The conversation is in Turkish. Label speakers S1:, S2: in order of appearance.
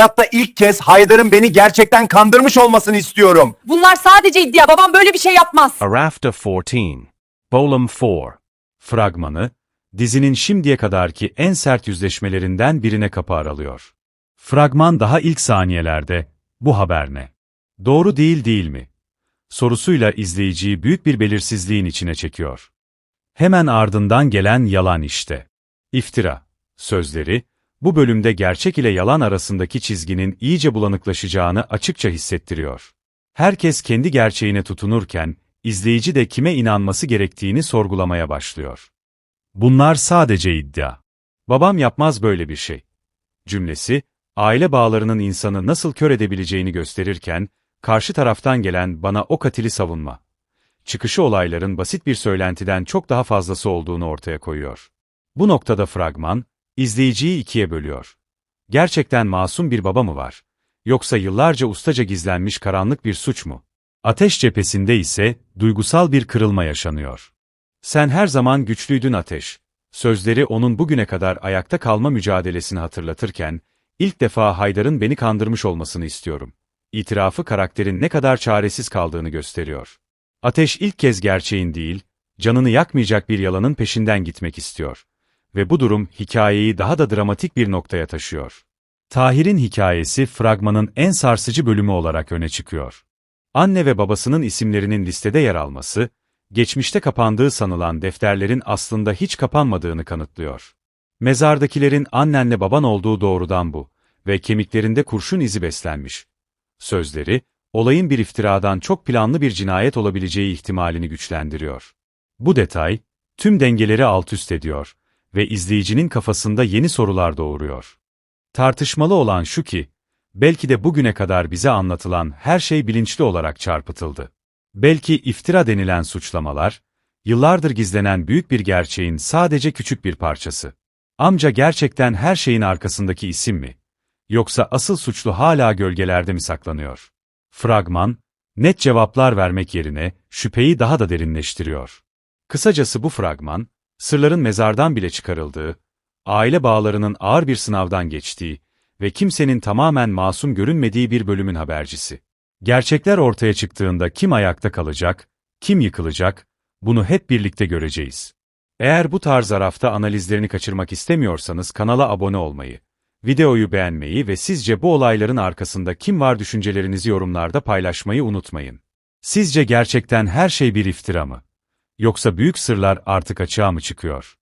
S1: Hayatta ilk kez Haydar'ın beni gerçekten kandırmış olmasını istiyorum.
S2: Bunlar sadece iddia. Babam böyle bir şey yapmaz.
S3: A Raft of 14. Bölüm 4. Fragmanı, dizinin şimdiye kadarki en sert yüzleşmelerinden birine kapı aralıyor. Fragman daha ilk saniyelerde, bu haber ne? Doğru değil değil mi? Sorusuyla izleyiciyi büyük bir belirsizliğin içine çekiyor. Hemen ardından gelen yalan işte. İftira, sözleri, bu bölümde gerçek ile yalan arasındaki çizginin iyice bulanıklaşacağını açıkça hissettiriyor. Herkes kendi gerçeğine tutunurken, izleyici de kime inanması gerektiğini sorgulamaya başlıyor. Bunlar sadece iddia. Babam yapmaz böyle bir şey. Cümlesi, aile bağlarının insanı nasıl kör edebileceğini gösterirken, karşı taraftan gelen bana o katili savunma. Çıkışı olayların basit bir söylentiden çok daha fazlası olduğunu ortaya koyuyor. Bu noktada fragman, izleyiciyi ikiye bölüyor. Gerçekten masum bir baba mı var? Yoksa yıllarca ustaca gizlenmiş karanlık bir suç mu? Ateş cephesinde ise duygusal bir kırılma yaşanıyor. Sen her zaman güçlüydün Ateş. Sözleri onun bugüne kadar ayakta kalma mücadelesini hatırlatırken, ilk defa Haydar'ın beni kandırmış olmasını istiyorum. İtirafı karakterin ne kadar çaresiz kaldığını gösteriyor. Ateş ilk kez gerçeğin değil, canını yakmayacak bir yalanın peşinden gitmek istiyor. Ve bu durum hikayeyi daha da dramatik bir noktaya taşıyor. Tahir'in hikayesi fragmanın en sarsıcı bölümü olarak öne çıkıyor. Anne ve babasının isimlerinin listede yer alması, geçmişte kapandığı sanılan defterlerin aslında hiç kapanmadığını kanıtlıyor. Mezardakilerin annenle baban olduğu doğrudan bu ve kemiklerinde kurşun izi beslenmiş. Sözleri, olayın bir iftiradan çok planlı bir cinayet olabileceği ihtimalini güçlendiriyor. Bu detay, tüm dengeleri alt üst ediyor ve izleyicinin kafasında yeni sorular doğuruyor. Tartışmalı olan şu ki, belki de bugüne kadar bize anlatılan her şey bilinçli olarak çarpıtıldı. Belki iftira denilen suçlamalar, yıllardır gizlenen büyük bir gerçeğin sadece küçük bir parçası. Amca gerçekten her şeyin arkasındaki isim mi? Yoksa asıl suçlu hala gölgelerde mi saklanıyor? Fragman, net cevaplar vermek yerine şüpheyi daha da derinleştiriyor. Kısacası bu fragman, sırların mezardan bile çıkarıldığı, aile bağlarının ağır bir sınavdan geçtiği ve kimsenin tamamen masum görünmediği bir bölümün habercisi. Gerçekler ortaya çıktığında kim ayakta kalacak, kim yıkılacak, bunu hep birlikte göreceğiz. Eğer bu tarz rafta analizlerini kaçırmak istemiyorsanız kanala abone olmayı, videoyu beğenmeyi ve sizce bu olayların arkasında kim var düşüncelerinizi yorumlarda paylaşmayı unutmayın. Sizce gerçekten her şey bir iftira mı? Yoksa büyük sırlar artık açığa mı çıkıyor?